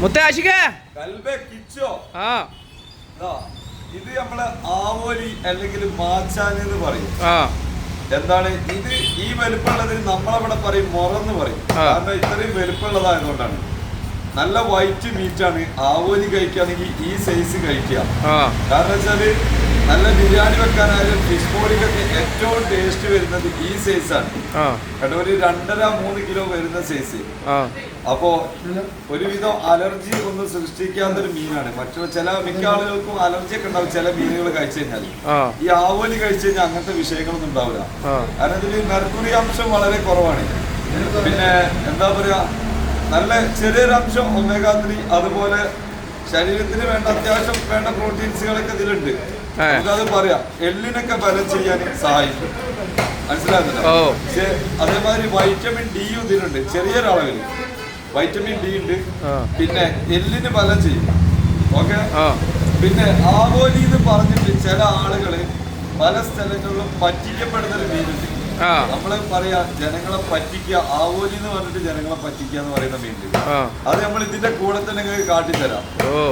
മുത്തേ ആശിക കിച്ചോ. ആ. ഇത് നമ്മൾ ആവോലി അല്ലെങ്കിൽ മാച്ചാൻ എന്ന് പറയും. എന്താണ്? ഇത് ഈ വലുപ്പമുള്ളതിന് നമ്മളവിടെ പറയും മുറന്ന് പറയും. കാരണം ഇത്രയും വലുപ്പമുള്ളതായതുകൊണ്ടാണ്. നല്ല വൈറ്റ് മീറ്റ് ആണ് ആവോലി കഴിക്കുകയാണെങ്കിൽ ഈ സൈസ് കഴിക്കുക. കാരണം വെച്ചാൽ നല്ല ബിരിയാണി വെക്കാനായാലും ഫിഷ് മോളിക്കൊക്കെ ഏറ്റവും ടേസ്റ്റ് വരുന്നത് ഈ സൈസാണ് കേട്ടോ ഒരു രണ്ടര മൂന്ന് കിലോ വരുന്ന സൈസ് അപ്പോ ഒരുവിധം അലർജി ഒന്നും സൃഷ്ടിക്കാത്തൊരു മീനാണ്. മറ്റു ചില മിക്ക ആളുകൾക്കും അലർജി ഒക്കെ ഉണ്ടാവും ചില മീനുകൾ കഴിച്ചു കഴിഞ്ഞാൽ. ഈ ആവോലി കഴിച്ചു കഴിഞ്ഞാൽ അങ്ങനത്തെ വിഷയങ്ങളൊന്നും ഉണ്ടാവില്ല. കാരണം ഇതിൽ മെർക്കുറി അംശം വളരെ കുറവാണ്. പിന്നെ എന്താ പറയാ നല്ല ചെറിയൊരു അംശം ഒമേഗ ത്രീ അതുപോലെ ശരീരത്തിന് വേണ്ട അത്യാവശ്യം വേണ്ട പ്രോട്ടീൻസുകളൊക്കെ ഇതിലുണ്ട്. അത് പറയാം. എല്ലിനൊക്കെ ബലം ചെയ്യാൻ സഹായിക്കും. മനസ്സിലാകുന്നില്ല. പക്ഷേ അതേമാതിരി വൈറ്റമിൻ ഡിയും ഇതിലുണ്ട്. ചെറിയൊരളവിൽ വൈറ്റമിൻ ഡി ഉണ്ട്. പിന്നെ എല്ലിന് ബലം ചെയ്യും. ഓക്കെ? ആ. പിന്നെ ആവോലി എന്ന് പറഞ്ഞിട്ട് ചില ആളുകൾ പല സ്ഥലങ്ങളിലും പറ്റിക്കപ്പെടുന്ന ഒരു മീനുണ്ട് നമ്മൾ പറയാ ജനങ്ങളെ പറ്റിക്കുക ആവോലി എന്ന് പറഞ്ഞിട്ട് ജനങ്ങളെ പറ്റിക്കുക എന്ന് പറയുന്ന മീൻ അത് നമ്മൾ ഇതിന്റെ കൂടെ തന്നെ നിങ്ങൾക്ക് കാട്ടിത്തരാം.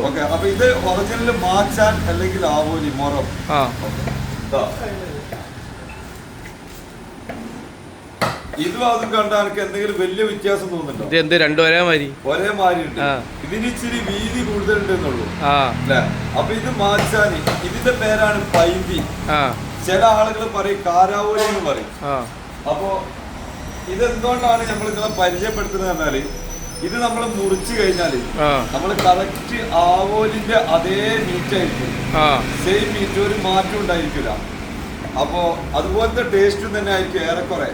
ഓക്കെ അപ്പൊ ഇത് ഒറിജിനൽ മാച്ചാൻ അല്ലെങ്കിൽ ആവോലി മൊറം. ഇതാ. അതും കണ്ട എനിക്ക് എന്തെങ്കിലും വലിയ വ്യത്യാസം തോന്നുന്നുണ്ടോ? ഇത് എന്ത് രണ്ടു ഒരേ മാതിരി? ഒരേ മാതിരി ഉണ്ട്. ഇതിന് ഇച്ചിരി വീതി കൂടുതലുണ്ടെന്നുള്ളൂ. അപ്പൊ ഇത് മാച്ചാനി ഇതിന്റെ പേരാണ് പൈതി ചില ആളുകൾ പറയും കാരാവൂരി എന്ന് പറയും. അപ്പൊ ഇതെന്തുകൊണ്ടാണ് നമ്മൾ നിങ്ങളെ പരിചയപ്പെടുത്തുന്നത് പറഞ്ഞാൽ ഇത് നമ്മൾ മുറിച്ചു കഴിഞ്ഞാൽ നമ്മൾ കറക്റ്റ് ആവോലിന്റെ അതേ മീറ്റ് ആയിരിക്കും. സെയിം മീറ്റ് ഒരു മാറ്റം ഉണ്ടായിരിക്കില്ല. അപ്പോ അതുപോലത്തെ ടേസ്റ്റും തന്നെ ആയിരിക്കും ഏറെക്കുറെ.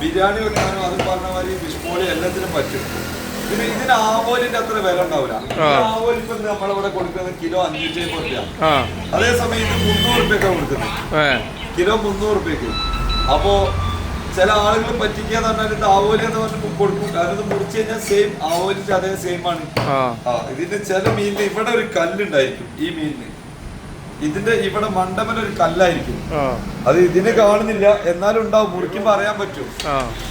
ബിരിയാണി വെക്കാനും അത് പറഞ്ഞ മാതിരി ഫിഷ് പോളി എല്ലാത്തിനും പറ്റും. പിന്നെ ഇതിന് ആവോലിന്റെ അത്ര വില ഉണ്ടാവില്ല ആവോൽ ഇപ്പൊ നമ്മളിവിടെ കൊടുക്കുന്നത് കിലോ അഞ്ഞൂറ്റി അമ്പത് രൂപ ആ. അതേസമയം ഇത് മുന്നൂറ് രൂപയൊക്കെ കൊടുക്കുന്നത്. കിലോ മുന്നൂറ് രൂപയ്ക്ക് അപ്പോ ചില ആളുകൾ പറ്റിക്കാന്ന് പറഞ്ഞാൽ ഇത് ആവോലി എന്ന് പറഞ്ഞ് കൊടുക്കും. കാരണം ഇത് മുറിച്ച് കഴിഞ്ഞാൽ സെയിം ആവോലിന്റെ അതേ സെയിം ആണ്. ഇതിന്റെ ചില മീനിന് ഇവിടെ ഒരു കല്ലുണ്ടായിരിക്കും ഈ മീനിന് ഇതിന്റെ ഇവിടെ മണ്ഡപം ഒരു കല്ലായിരിക്കും. അത് ഇതിനെ കാണുന്നില്ല. എന്നാലും ഉണ്ടാവും. മുറിക്കും പറയാൻ പറ്റും.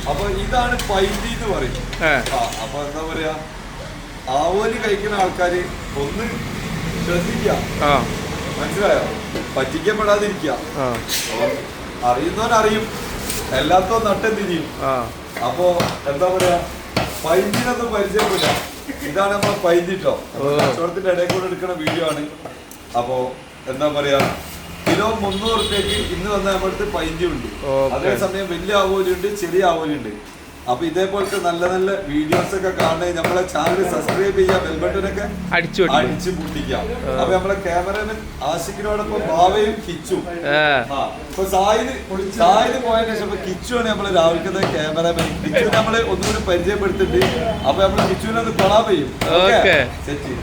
അപ്പൊ ഇതാണ് പൈന്തി എന്ന് പറയും അപ്പൊ എന്താ പറയാ? ആവോലി കഴിക്കുന്ന ആൾക്കാര് ഒന്ന് ശ്രദ്ധിക്ക മനസ്സിലായോ? പറ്റിക്കപ്പെടാതിരിക്കുക. അറിയുന്നവനറിയും എല്ലാത്തോ നട്ടം തിരിയും ആ. അപ്പോ എന്താ പറയാ? പൈന്തിനൊന്നും പരിചയമില്ല. ഇതാണ് നമ്മളെ പൈന്തിട്ടോ ഓ. കച്ചവടത്തിന്റെ ഇടയിൽ കൂടെ എടുക്കുന്ന വീഡിയോ ആണ്. അപ്പോ എന്താ പറയാ കിലോ മുന്നൂറ് റുപ്യക്ക് ഇന്ന് വന്ന നമ്മുടെ പൈന്തി ഉണ്ട്. അതേസമയം വലിയ ആവോലി ഉണ്ട് ചെറിയ ആവോലി ഉണ്ട് അപ്പൊ ഇതേപോലത്തെ നല്ല നല്ല വീഡിയോസ് ഒക്കെ കാണുന്നത് നമ്മളെ ചാനൽ സബ്സ്ക്രൈബ് ചെയ്യാം ബെൽബട്ടനൊക്കെ അടിച്ചു അടിച്ചു പൊട്ടിക്കാം. അപ്പൊ നമ്മളെ ക്യാമറമാൻ ആശിക്കിനോടൊപ്പം ഭാവയും കിച്ചു. അപ്പൊ സായിന് സായിന് പോയതിനു ശേഷം കിച്ചു കിച്ചുവാണ് നമ്മൾ രാവിലത്തെ ക്യാമറമാൻ കിച്ചു നമ്മൾ ഒന്നുകൂടി പരിചയപ്പെടുത്തിട്ട് അപ്പൊ നമ്മൾ കിച്ചുവിനെ ഒന്ന് കൊളാബ് ചെയ്യും. സെറ്റ്